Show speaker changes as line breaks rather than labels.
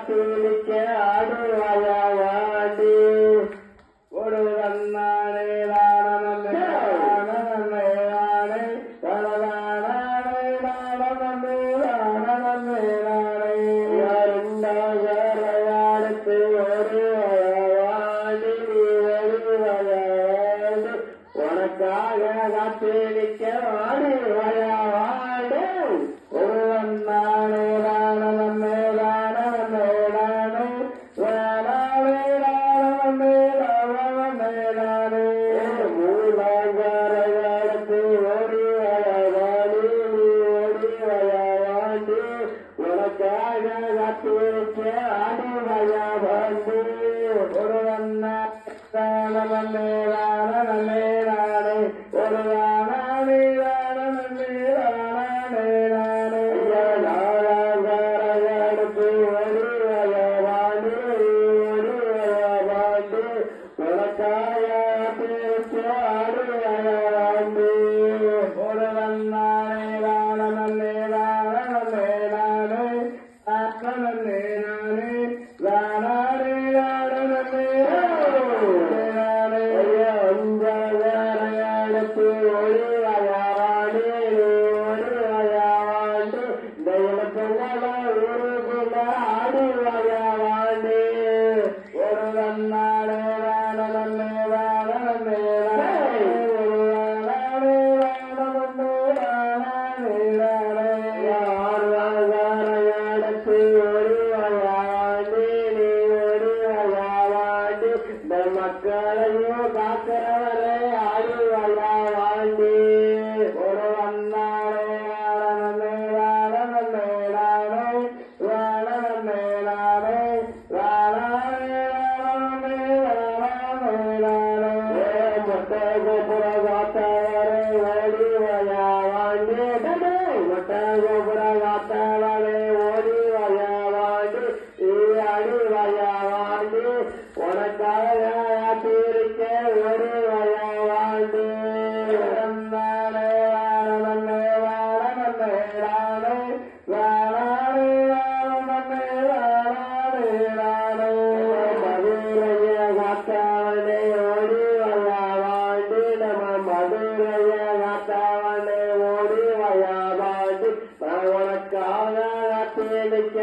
பீலிக்க ஆடுவாயாடி
ஒரு கண்ணானே
உனக்காக காத்திருக்க ஆடுவாயா ஆடு
ஒருவன் நானே
தீர்க்க அடிவய வந்து
ஒருவன்னேரானே ஒருவானேரானேரானேரானேரானேரானேரானே
ஒருவய வாழ்ந்து ஒருவய வாழ்ந்து உனக்காய தீர்க்க அடிவய வாழ்ந்து.
ஒரு
ಬೆಳಕ ದಾಸರವರೇ ಆಯ ஓடி வயா வாண்டி நம மதுரைய வாத்தாவனை ஓடி வயா வாண்டி தேடிக்க